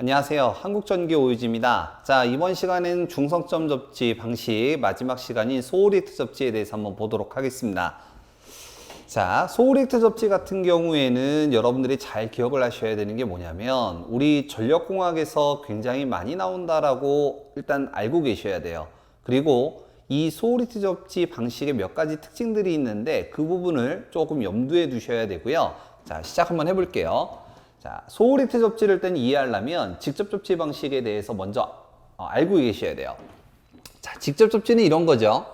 안녕하세요. 한국전기 오유지입니다. 자, 이번 시간엔 중성점 접지 방식 마지막 시간인 소울리트 접지에 대해서 한번 보도록 하겠습니다. 자, 소울리트 접지 같은 경우에는 여러분들이 잘 기억을 하셔야 되는 게 뭐냐면 우리 전력공학에서 굉장히 많이 나온다라고 일단 알고 계셔야 돼요. 그리고 이 소울리트 접지 방식의 몇 가지 특징들이 있는데 그 부분을 조금 염두에 두셔야 되고요. 자, 시작 한번 해볼게요. 자, 소울리트 접지를 일단 이해하려면 직접 접지 방식에 대해서 먼저 어, 알고 계셔야 돼요. 자, 직접 접지는 이런 거죠.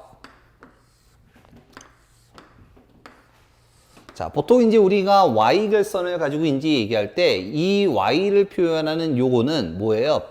자, 보통 이제 우리가 y 결선을 가지고 이제 얘기할 때 이 y를 표현하는 요거는 뭐예요?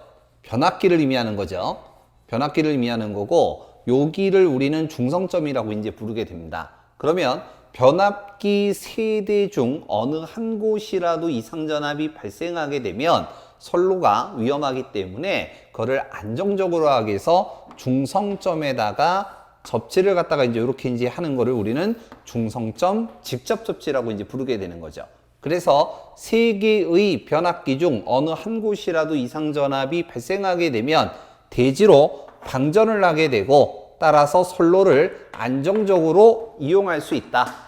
변압기를 의미하는 거죠. 변압기를 의미하는 거고 여기를 우리는 중성점이라고 이제 부르게 됩니다. 그러면 변압기 세 대 중 어느 한 곳이라도 이상전압이 발생하게 되면 선로가 위험하기 때문에 그거를 안정적으로 하기 위해서 중성점에다가 접지를 갖다가 이제 이렇게 이제 하는 거를 우리는 중성점 직접 접지라고 이제 부르게 되는 거죠. 그래서 세 개의 변압기 중 어느 한 곳이라도 이상 전압이 발생하게 되면 대지로 방전을 하게 되고 따라서 선로를 안정적으로 이용할 수 있다.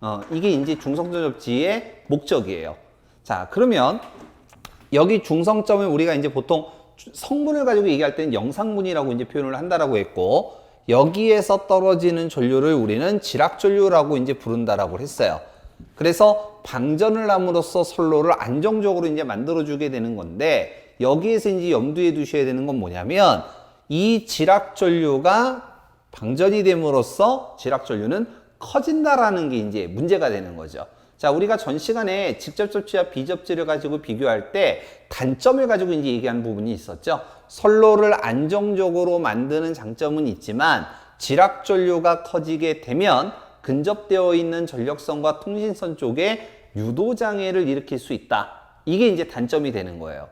어, 이게 이제 중성점 접지의 목적이에요. 자, 그러면 여기 중성점을 우리가 이제 보통 성분을 가지고 얘기할 때는 영상분이라고 이제 표현을 한다라고 했고 여기에서 떨어지는 전류를 우리는 지락전류라고 이제 부른다라고 했어요. 그래서 방전을 함으로써 선로를 안정적으로 이제 만들어주게 되는 건데 여기에서 이제 염두에 두셔야 되는 건 뭐냐면 이 지락전류가 방전이 됨으로써 지락전류는 커진다라는 게 이제 문제가 되는 거죠. 자, 우리가 전 시간에 직접 접지와 비접지를 가지고 비교할 때 단점을 가지고 이제 얘기한 부분이 있었죠. 선로를 안정적으로 만드는 장점은 있지만 지락 전류가 커지게 되면 근접되어 있는 전력선과 통신선 쪽에 유도 장애를 일으킬 수 있다. 이게 이제 단점이 되는 거예요.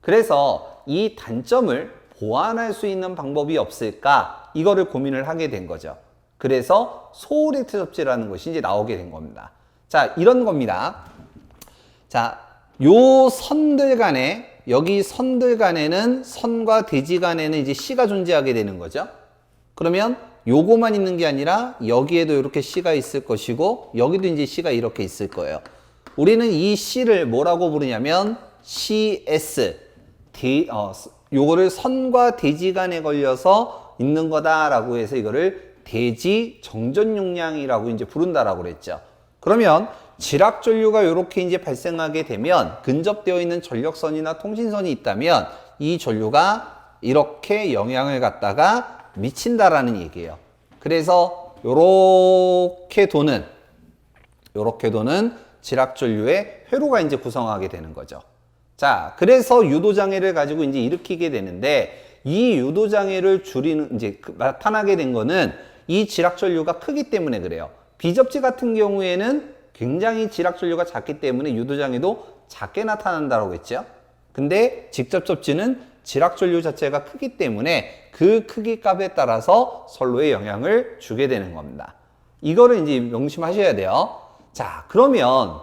그래서 이 단점을 보완할 수 있는 방법이 없을까? 이거를 고민을 하게 된 거죠. 그래서 소울리트 접지라는 것이 이제 나오게 된 겁니다. 자, 이런 겁니다. 자, 요 선들 간에, 여기 선들 간에는, 선과 대지 간에는 이제 C가 존재하게 되는 거죠. 그러면 요거만 있는 게 아니라 여기에도 이렇게 C가 있을 것이고, 여기도 이제 C가 이렇게 있을 거예요. 우리는 이 C를 뭐라고 부르냐면 CS, 대, 어, 요거를 선과 대지 간에 걸려서 있는 거다라고 해서 이거를 대지 정전 용량이라고 이제 부른다라고 그랬죠. 그러면 지락 전류가 이렇게 이제 발생하게 되면 근접되어 있는 전력선이나 통신선이 있다면 이 전류가 이렇게 영향을 갖다가 미친다라는 얘기예요. 그래서 요렇게 도는 요렇게 도는 지락 전류의 회로가 이제 구성하게 되는 거죠. 자, 그래서 유도 장애를 가지고 이제 일으키게 되는데 이 유도 장애를 줄이는 이제 그 나타나게 된 거는 이 지락 전류가 크기 때문에 그래요. 비접지 같은 경우에는 굉장히 지락 전류가 작기 때문에 유도 장애도 작게 나타난다고 했죠. 근데 직접 접지는 지락 전류 자체가 크기 때문에 그 크기 값에 따라서 선로에 영향을 주게 되는 겁니다. 이거를 이제 명심하셔야 돼요. 자, 그러면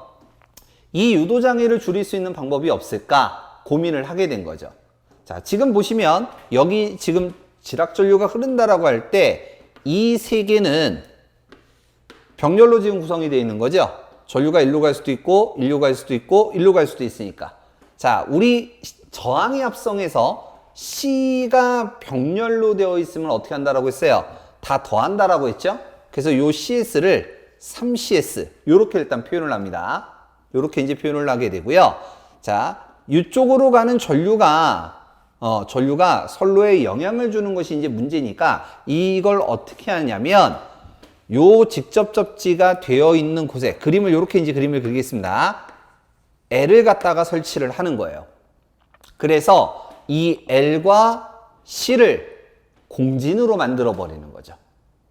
이 유도 장애를 줄일 수 있는 방법이 없을까 고민을 하게 된 거죠. 자, 지금 보시면 여기 지금 지락 전류가 흐른다라고 할 때 이 세 개는 병렬로 지금 구성이 되어 있는 거죠. 전류가 일로 갈 수도 있고 일로 갈 수도 있고 일로 갈 수도 있으니까. 자, 우리 저항의 합성에서 C가 병렬로 되어 있으면 어떻게 한다라고 했어요? 다 더한다라고 했죠? 그래서 요 CS를 3CS 요렇게 일단 표현을 합니다. 요렇게 이제 표현을 하게 되고요. 자, 이쪽으로 가는 전류가 어, 전류가 선로에 영향을 주는 것이 이제 문제니까 이걸 어떻게 하냐면 요 직접 접지가 되어 있는 곳에 그림을 이렇게 이제 그림을 그리겠습니다. L을 갖다가 설치를 하는 거예요. 그래서 이 L과 C를 공진으로 만들어 버리는 거죠.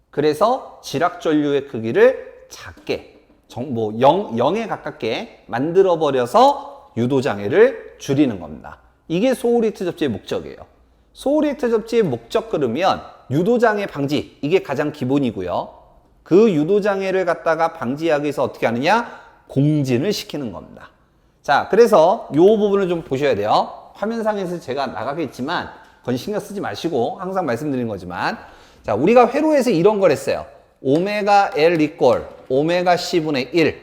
그래서 지락 전류의 크기를 작게 정, 뭐 0, 0에 가깝게 만들어 버려서 유도 장애를 줄이는 겁니다. 이게 소울리트 접지의 목적이에요. 소울리트 접지의 목적 그러면 유도 장애 방지 이게 가장 기본이고요. 그 유도 장애를 갖다가 방지하기 위해서 어떻게 하느냐? 공진을 시키는 겁니다. 자, 그래서 요 부분을 좀 보셔야 돼요. 화면상에서 제가 나가겠지만 그건 신경 쓰지 마시고 항상 말씀드리는 거지만 자 우리가 회로에서 이런 걸 했어요. 오메가 L 이꼴 오메가 C분의 1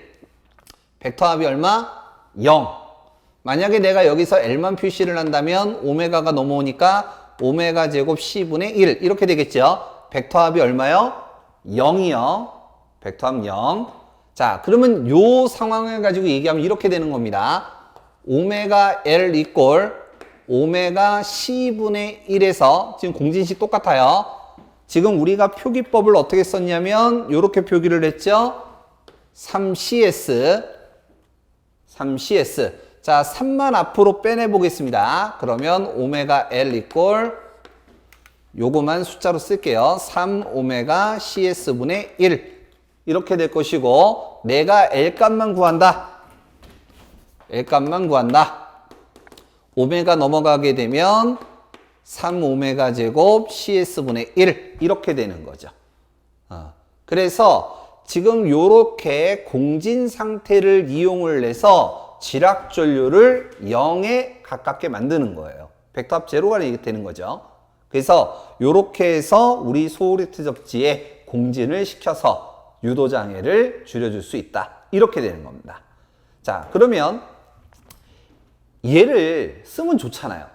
벡터 합이 얼마? 0 만약에 내가 여기서 L만 표시를 한다면 오메가가 넘어오니까 오메가 제곱 C분의 1 이렇게 되겠죠. 벡터 합이 얼마요? 0이요. 벡터 합 0. 자, 그러면 요 상황을 가지고 얘기하면 이렇게 되는 겁니다. 오메가 L 이꼴 오메가 C분의 1에서 지금 공진식 똑같아요. 지금 우리가 표기법을 어떻게 썼냐면 이렇게 표기를 했죠. 3CS 3CS 자 3만 앞으로 빼내 보겠습니다. 그러면 오메가 L 이꼴 요거만 숫자로 쓸게요. 3 오메가 CS분의 1 이렇게 될 것이고 내가 L 값만 구한다. L 값만 구한다. 오메가 넘어가게 되면 3 오메가 제곱 CS분의 1 이렇게 되는 거죠. 어, 그래서 지금 요렇게 공진 상태를 이용을 해서 지락전류를 0에 가깝게 만드는 거예요. 벡터합 제로가 되는 거죠. 그래서 요렇게 해서 우리 소울리트 접지에 공진을 시켜서 유도 장애를 줄여줄 수 있다. 이렇게 되는 겁니다. 자, 그러면 얘를 쓰면 좋잖아요.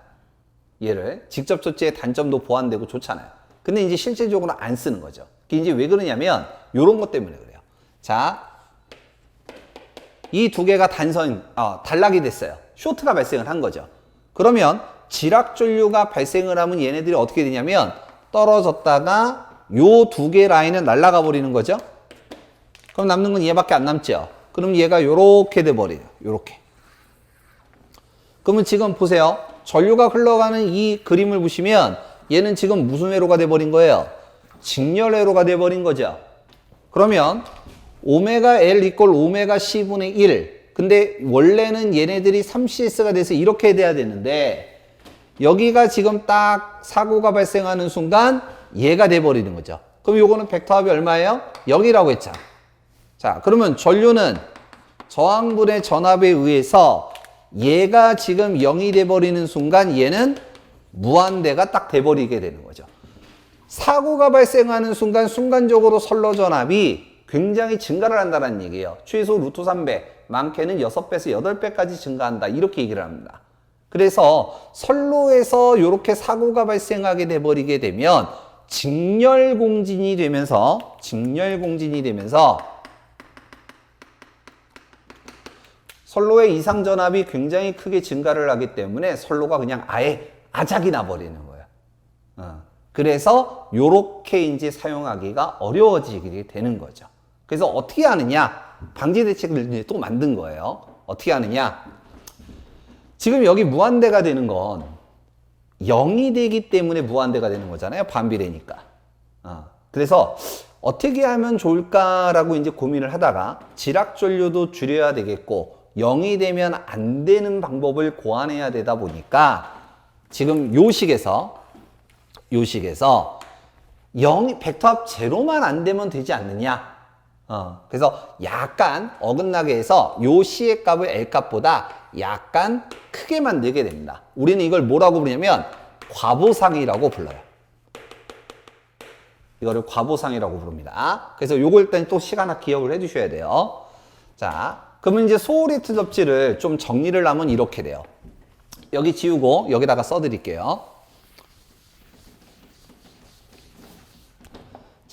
얘를 직접 조치의 단점도 보완되고 좋잖아요. 근데 이제 실제적으로 안 쓰는 거죠. 이제 왜 그러냐면 이런 것 때문에 그래요. 자, 이 두 개가 단선 어, 단락이 됐어요. 쇼트가 발생을 한 거죠. 그러면 지락전류가 발생을 하면 얘네들이 어떻게 되냐면 떨어졌다가 요 두 개 라인은 날아가 버리는 거죠. 그럼 남는 건 얘밖에 안 남죠. 그럼 얘가 요렇게 돼 버려요. 요렇게. 그러면 지금 보세요. 전류가 흘러가는 이 그림을 보시면 얘는 지금 무슨 회로가 돼버린 거예요? 직렬 회로가 돼버린 거죠. 그러면 오메가 L 이꼴 오메가 C분의 1. 근데 원래는 얘네들이 3CS가 돼서 이렇게 돼야 되는데 여기가 지금 딱 사고가 발생하는 순간 얘가 돼버리는 거죠. 그럼 요거는 벡터 합이 얼마예요? 0이라고 했잖아. 자, 그러면 전류는 저항분의 전압에 의해서 얘가 지금 0이 돼버리는 순간 얘는 무한대가 딱 돼버리게 되는 거죠. 사고가 발생하는 순간 순간적으로 선로 전압이 굉장히 증가를 한다는 얘기예요. 최소 루트 3배, 많게는 6배에서 8배까지 증가한다. 이렇게 얘기를 합니다. 그래서 선로에서 이렇게 사고가 발생하게 돼버리게 되면 직렬 공진이 되면서 직렬 공진이 되면서 선로의 이상 전압이 굉장히 크게 증가를 하기 때문에 선로가 그냥 아예 아작이 나버리는 거예요. 어. 그래서 요렇게 이제 사용하기가 어려워지게 되는 거죠. 그래서 어떻게 하느냐? 방지 대책을 이제 또 만든 거예요. 어떻게 하느냐? 지금 여기 무한대가 되는 건 0이 되기 때문에 무한대가 되는 거잖아요. 반비례니까. 어. 그래서 어떻게 하면 좋을까라고 이제 고민을 하다가 지락전류도 줄여야 되겠고 0이 되면 안 되는 방법을 고안해야 되다 보니까 지금 요 식에서 요 식에서 0, 벡터 합 제로만 안 되면 되지 않느냐. 어, 그래서 약간 어긋나게 해서 요 C의 값을 L 값보다 약간 크게 만들게 됩니다. 우리는 이걸 뭐라고 부르냐면 과보상이라고 불러요. 이거를 과보상이라고 부릅니다. 그래서 요걸 일단 또 시간학 기억을 해 주셔야 돼요. 자, 그러면 이제 소울리트 접지를 좀 정리를 하면 이렇게 돼요. 여기 지우고 여기다가 써드릴게요.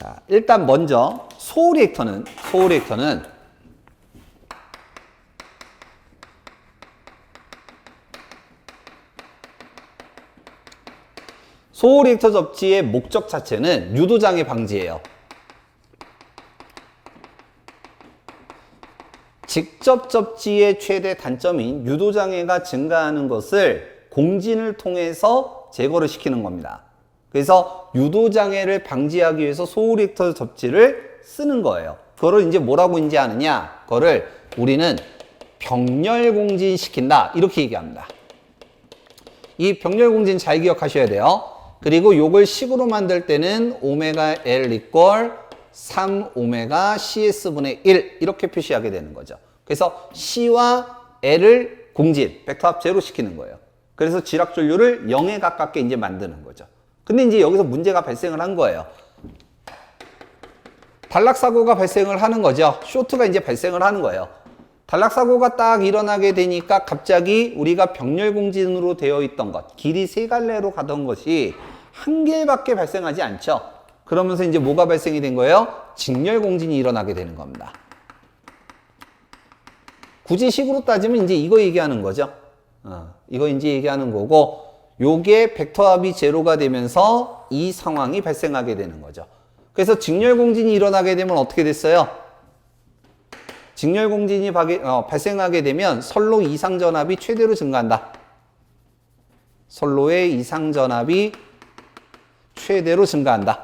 자, 일단 먼저 소리액터는 소리액터는 소리액터 접지의 목적 자체는 유도 장애 방지예요. 직접 접지의 최대 단점인 유도 장애가 증가하는 것을 공진을 통해서 제거를 시키는 겁니다. 그래서 유도장애를 방지하기 위해서 소울리터 접지를 쓰는 거예요. 그거를 이제 뭐라고 이제 하느냐? 그거를 우리는 병렬공진 시킨다. 이렇게 얘기합니다. 이 병렬공진 잘 기억하셔야 돼요. 그리고 요걸 식으로 만들 때는 오메가 L 이꼴 3 오메가 CS분의 1 이렇게 표시하게 되는 거죠. 그래서 C와 L을 공진, 벡터 합 제로 시키는 거예요. 그래서 지락 전류를 0에 가깝게 이제 만드는 거죠. 근데 이제 여기서 문제가 발생을 한 거예요. 단락 사고가 발생을 하는 거죠. 쇼트가 이제 발생을 하는 거예요. 단락 사고가 딱 일어나게 되니까 갑자기 우리가 병렬 공진으로 되어 있던 것, 길이 세 갈래로 가던 것이 한 개밖에 발생하지 않죠. 그러면서 이제 뭐가 발생이 된 거예요? 직렬 공진이 일어나게 되는 겁니다. 굳이 식으로 따지면 이제 이거 얘기하는 거죠. 어, 이거 이제 얘기하는 거고, 요게 벡터 합이 제로가 되면서 이 상황이 발생하게 되는 거죠. 그래서 직렬 공진이 일어나게 되면 어떻게 됐어요? 직렬 공진이 바- 어, 발생하게 되면 선로 이상 전압이 최대로 증가한다. 선로의 이상 전압이 최대로 증가한다.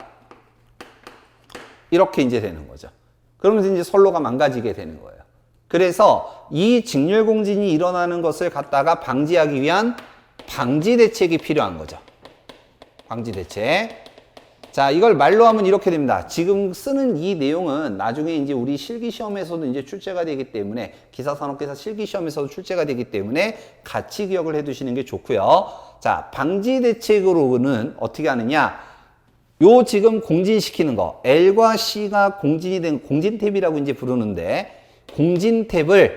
이렇게 이제 되는 거죠. 그러면서 이제 선로가 망가지게 되는 거예요. 그래서 이 직렬 공진이 일어나는 것을 갖다가 방지하기 위한 방지 대책이 필요한 거죠. 방지 대책. 자, 이걸 말로 하면 이렇게 됩니다. 지금 쓰는 이 내용은 나중에 이제 우리 실기 시험에서도 이제 출제가 되기 때문에 기사 산업계사 실기 시험에서도 출제가 되기 때문에 같이 기억을 해 두시는 게 좋고요. 자, 방지 대책으로는 어떻게 하느냐? 요 지금 공진시키는 거 L과 C가 공진이 된 공진 탭이라고 이제 부르는데 공진 탭을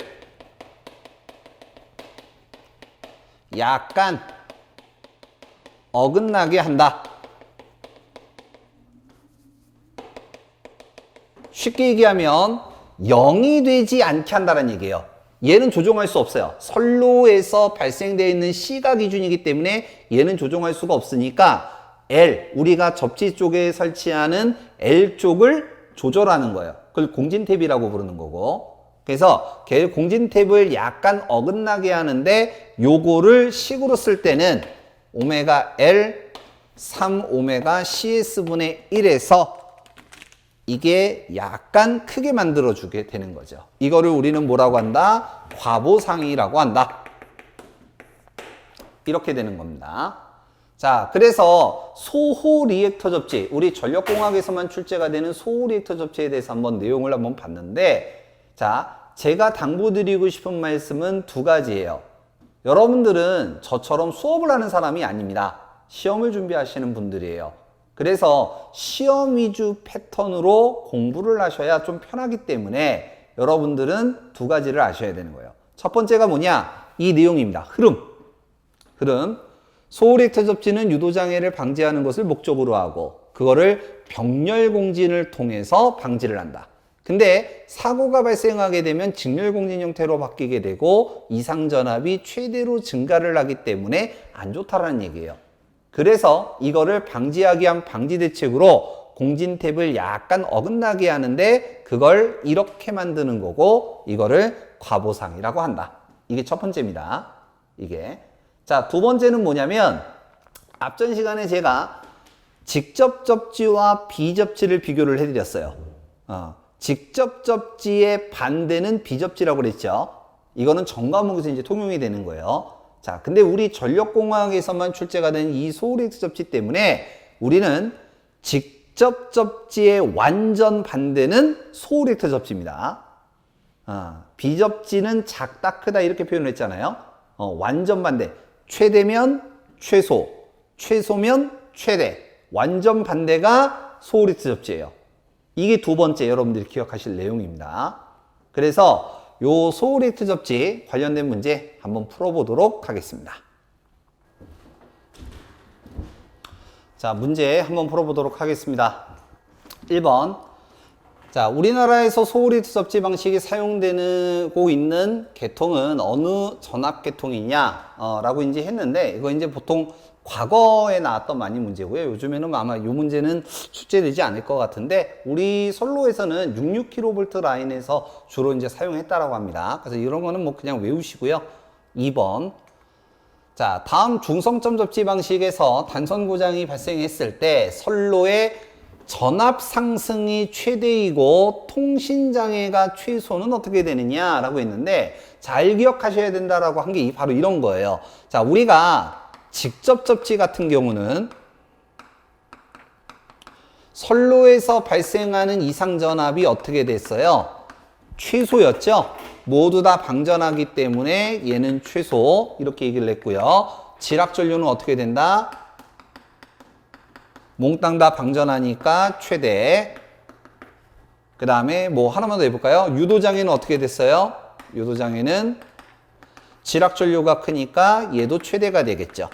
약간 어긋나게 한다. 쉽게 얘기하면 0이 되지 않게 한다는 얘기예요. 얘는 조종할 수 없어요. 선로에서 발생되어 있는 C가 기준이기 때문에 얘는 조종할 수가 없으니까 L, 우리가 접지 쪽에 설치하는 L 쪽을 조절하는 거예요. 그걸 공진 탭이라고 부르는 거고. 그래서 걔 공진 탭을 약간 어긋나게 하는데 요거를 식으로 쓸 때는 오메가 L 3 오메가 CS분의 1에서 이게 약간 크게 만들어 주게 되는 거죠. 이거를 우리는 뭐라고 한다? 과보상이라고 한다. 이렇게 되는 겁니다. 자, 그래서 소호 리액터 접지, 우리 전력공학에서만 출제가 되는 소호 리액터 접지에 대해서 한번 내용을 한번 봤는데, 자, 제가 당부드리고 싶은 말씀은 두 가지예요. 여러분들은 저처럼 수업을 하는 사람이 아닙니다. 시험을 준비하시는 분들이에요. 그래서 시험 위주 패턴으로 공부를 하셔야 좀 편하기 때문에 여러분들은 두 가지를 아셔야 되는 거예요. 첫 번째가 뭐냐? 이 내용입니다. 흐름. 흐름. 소홀액터 접지는 유도장애를 방지하는 것을 목적으로 하고 그거를 병렬 공진을 통해서 방지를 한다. 근데 사고가 발생하게 되면 직렬 공진 형태로 바뀌게 되고 이상 전압이 최대로 증가를 하기 때문에 안 좋다라는 얘기예요. 그래서 이거를 방지하기 위한 방지 대책으로 공진 탭을 약간 어긋나게 하는데 그걸 이렇게 만드는 거고 이거를 과보상이라고 한다. 이게 첫 번째입니다. 이게. 자, 두 번째는 뭐냐면 앞전 시간에 제가 직접 접지와 비접지를 비교를 해드렸어요. 어, 직접 접지의 반대는 비접지라고 그랬죠. 이거는 전과목에서 이제 통용이 되는 거예요. 자, 근데 우리 전력공학에서만 출제가 된 이 소울엑스 접지 때문에 우리는 직접 접지의 완전 반대는 소울엑터 접지입니다. 아, 비접지는 작다 크다 이렇게 표현을 했잖아요. 어, 완전 반대. 최대면 최소, 최소면 최대. 완전 반대가 소울엑스 접지예요. 이게 두 번째 여러분들이 기억하실 내용입니다. 그래서 요 소울리트 접지 관련된 문제 한번 풀어보도록 하겠습니다. 자, 문제 한번 풀어보도록 하겠습니다. 1번. 자, 우리나라에서 소울리트 접지 방식이 사용되고 있는 계통은 어느 전압 계통이냐? 어, 라고 이제 했는데, 이거 이제 보통 과거에 나왔던 많이 문제고요. 요즘에는 아마 이 문제는 출제되지 않을 것 같은데 우리 선로에서는 66kV 라인에서 주로 이제 사용했다라고 합니다. 그래서 이런 거는 뭐 그냥 외우시고요. 2번. 자, 다음 중성점 접지 방식에서 단선 고장이 발생했을 때 선로의 전압 상승이 최대이고 통신 장애가 최소는 어떻게 되느냐라고 했는데 잘 기억하셔야 된다라고 한 게 바로 이런 거예요. 자, 우리가 직접 접지 같은 경우는 선로에서 발생하는 이상 전압이 어떻게 됐어요? 최소였죠? 모두 다 방전하기 때문에 얘는 최소 이렇게 얘기를 했고요. 지락전류는 어떻게 된다? 몽땅 다 방전하니까 최대. 그 다음에 뭐 하나만 더 해볼까요? 유도장애는 어떻게 됐어요? 유도장애는 지락전류가 크니까 얘도 최대가 되겠죠.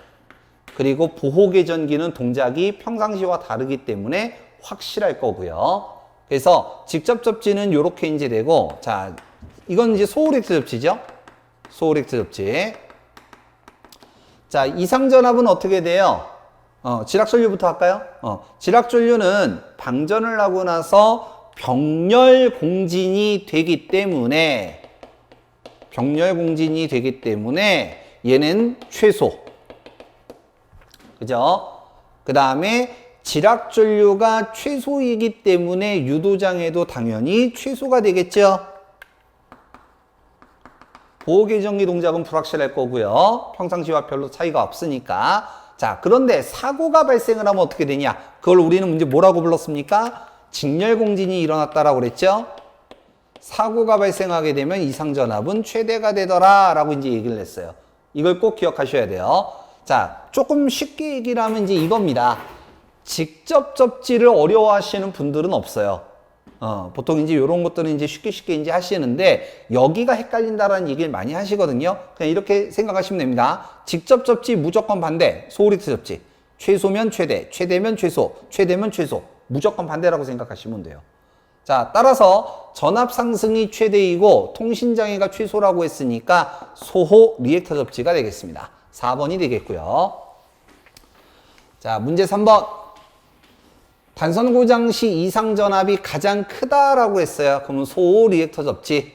그리고 보호계전기는 동작이 평상시와 다르기 때문에 확실할 거고요. 그래서 직접 접지는 이렇게 이제 되고, 자, 이건 이제 소울액트 접지죠? 소울액트 접지. 자, 이상전압은 어떻게 돼요? 어, 지락전류부터 할까요? 어, 지락전류는 방전을 하고 나서 병렬 공진이 되기 때문에 병렬 공진이 되기 때문에 얘는 최소. 그죠? 그 다음에 지락전류가 최소이기 때문에 유도장애도 당연히 최소가 되겠죠? 보호계정기 동작은 불확실할 거고요. 평상시와 별로 차이가 없으니까. 자, 그런데 사고가 발생을 하면 어떻게 되냐? 그걸 우리는 문제 뭐라고 불렀습니까? 직렬공진이 일어났다라고 그랬죠? 사고가 발생하게 되면 이상전압은 최대가 되더라 라고 이제 얘기를 했어요. 이걸 꼭 기억하셔야 돼요. 자, 조금 쉽게 얘기를 하면 이제 이겁니다. 직접 접지를 어려워하시는 분들은 없어요. 어, 보통 이제 이런 것들은 이제 쉽게 쉽게 이제 하시는데 여기가 헷갈린다라는 얘기를 많이 하시거든요. 그냥 이렇게 생각하시면 됩니다. 직접 접지 무조건 반대, 소울리트 접지. 최소면 최대, 최대면 최소, 최대면 최소. 무조건 반대라고 생각하시면 돼요. 자, 따라서 전압 상승이 최대이고 통신 장애가 최소라고 했으니까 소호 리액터 접지가 되겠습니다. 4번이 되겠고요. 자, 문제 3번. 단선 고장 시 이상 전압이 가장 크다라고 했어요. 그러면 소호 리액터 접지.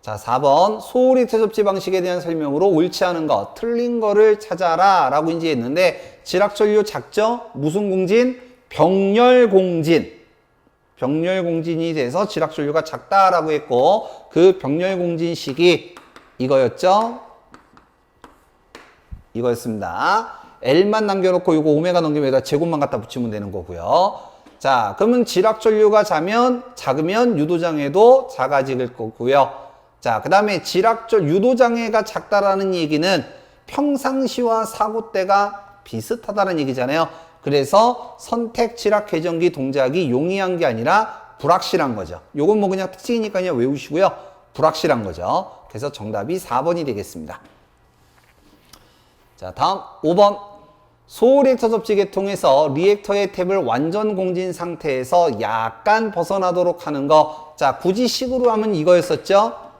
자, 4번. 소호 리액터 접지 방식에 대한 설명으로 옳지 않은 거, 틀린 거를 찾아라 라고 이제 했는데 지락전류 작죠? 무슨 공진? 병렬 공진. 병렬 공진이 돼서 지락전류가 작다라고 했고 그 병렬 공진식이 이거였죠? 이거였습니다. L만 남겨놓고 이거 오메가 넘기면 여기다 제곱만 갖다 붙이면 되는 거고요. 자, 그러면 지락전류가 자면 작으면 유도장애도 작아질 거고요. 자, 그 다음에 지락전 유도장애가 작다라는 얘기는 평상시와 사고 때가 비슷하다는 얘기잖아요. 그래서 선택 지락 회전기 동작이 용이한 게 아니라 불확실한 거죠. 요건 뭐 그냥 특징이니까 그냥 외우시고요. 불확실한 거죠. 그래서 정답이 4번이 되겠습니다. 자, 다음 5번. 소리액터 접지 계통에서 리액터의 탭을 완전 공진 상태에서 약간 벗어나도록 하는 거. 자, 굳이 식으로 하면 이거였었죠?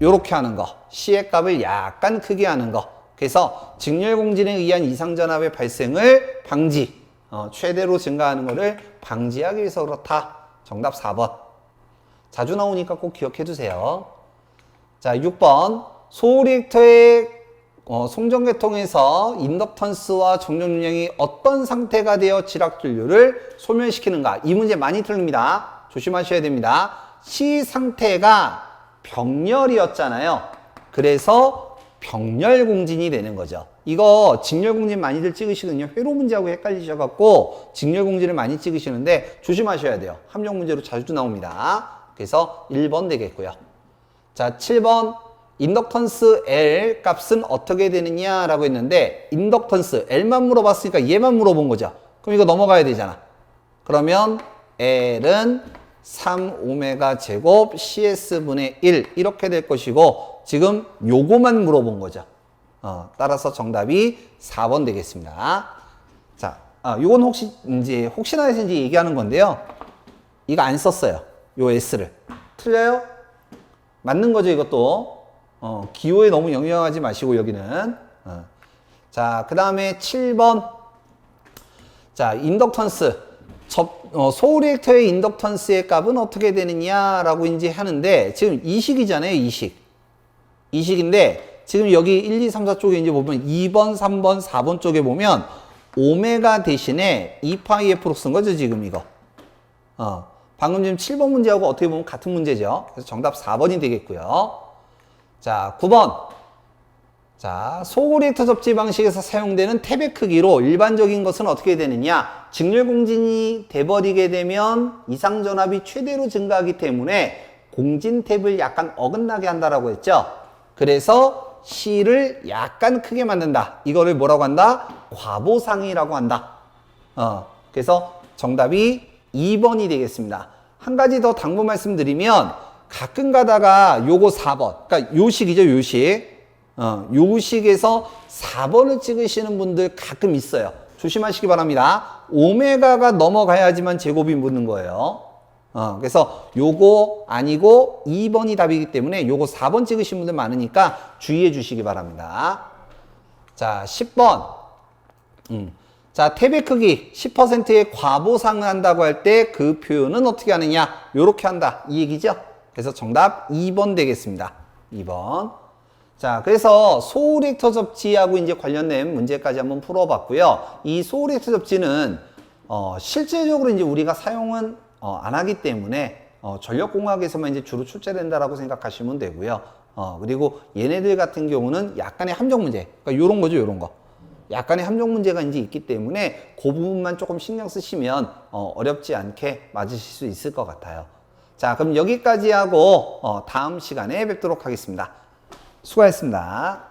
요렇게 하는 거. C의 값을 약간 크게 하는 거. 그래서 직렬 공진에 의한 이상 전압의 발생을 방지, 어, 최대로 증가하는 것을 방지하기 위해서 그렇다. 정답 4번. 자주 나오니까 꼭 기억해 두세요. 자, 6번. 소리액터의 어, 송전계통에서 인덕턴스와 정전윤량이 어떤 상태가 되어 지락전류를 소멸시키는가? 이 문제 많이 틀립니다. 조심하셔야 됩니다. C 상태가 병렬이었잖아요. 그래서 병렬공진이 되는 거죠. 이거 직렬공진 많이들 찍으시거든요. 회로 문제하고 헷갈리셔갖고 직렬공진을 많이 찍으시는데 조심하셔야 돼요. 함정 문제로 자주 나옵니다. 그래서 1번 되겠고요. 자, 7번 인덕턴스 L 값은 어떻게 되느냐라고 했는데 인덕턴스 L만 물어봤으니까 얘만 물어본 거죠. 그럼 이거 넘어가야 되잖아. 그러면 L은 3 오메가 제곱 CS분의 1 이렇게 될 것이고 지금 요거만 물어본 거죠. 어, 따라서 정답이 4번 되겠습니다. 자, 아, 요건 혹시 이제 혹시나 해서 이제 얘기하는 건데요. 이거 안 썼어요. 요 S를. 틀려요? 맞는 거죠, 이것도. 어, 기호에 너무 영향하지 마시고, 여기는. 어. 자, 그 다음에 7번. 자, 인덕턴스. 접, 어, 소리액터의 인덕턴스의 값은 어떻게 되느냐라고 이제 하는데, 지금 이식이잖아요, 이식. 이식인데, 지금 여기 1, 2, 3, 4 쪽에 이제 보면 2번, 3번, 4번 쪽에 보면 오메가 대신에 2파이 F로 쓴 거죠, 지금 이거. 어, 방금 지금 7번 문제하고 어떻게 보면 같은 문제죠. 그래서 정답 4번이 되겠고요. 자, 9번. 자, 소고리터 접지 방식에서 사용되는 탭의 크기로 일반적인 것은 어떻게 되느냐? 직렬공진이 돼버리게 되면 이상전압이 최대로 증가하기 때문에 공진 탭을 약간 어긋나게 한다라고 했죠. 그래서 C를 약간 크게 만든다. 이거를 뭐라고 한다? 과보상이라고 한다. 어, 그래서 정답이 2번이 되겠습니다. 한 가지 더 당부 말씀드리면 가끔 가다가 요거 4번, 그러니까 요식이죠, 요식. 어, 요식에서 4번을 찍으시는 분들 가끔 있어요. 조심하시기 바랍니다. 오메가가 넘어가야지만 제곱이 묻는 거예요. 어, 그래서 요거 아니고 2번이 답이기 때문에 요거 4번 찍으신 분들 많으니까 주의해 주시기 바랍니다. 자, 10번. 음. 자, 탭의 크기 10%의 과보상을 한다고 할 때 그 표현은 어떻게 하느냐? 요렇게 한다. 이 얘기죠? 그래서 정답 2번 되겠습니다. 2번. 자, 그래서 소우렉터 접지하고 이제 관련된 문제까지 한번 풀어봤고요. 이 소우렉터 접지는 어, 실제적으로 이제 우리가 사용은 어, 안 하기 때문에 어, 전력공학에서만 이제 주로 출제된다라고 생각하시면 되고요. 어, 그리고 얘네들 같은 경우는 약간의 함정 문제, 그러니까 요런 거죠, 요런 거. 약간의 함정 문제가 이제 있기 때문에 그 부분만 조금 신경 쓰시면 어, 어렵지 않게 맞으실 수 있을 것 같아요. 자, 그럼 여기까지 하고 어, 다음 시간에 뵙도록 하겠습니다. 수고하셨습니다.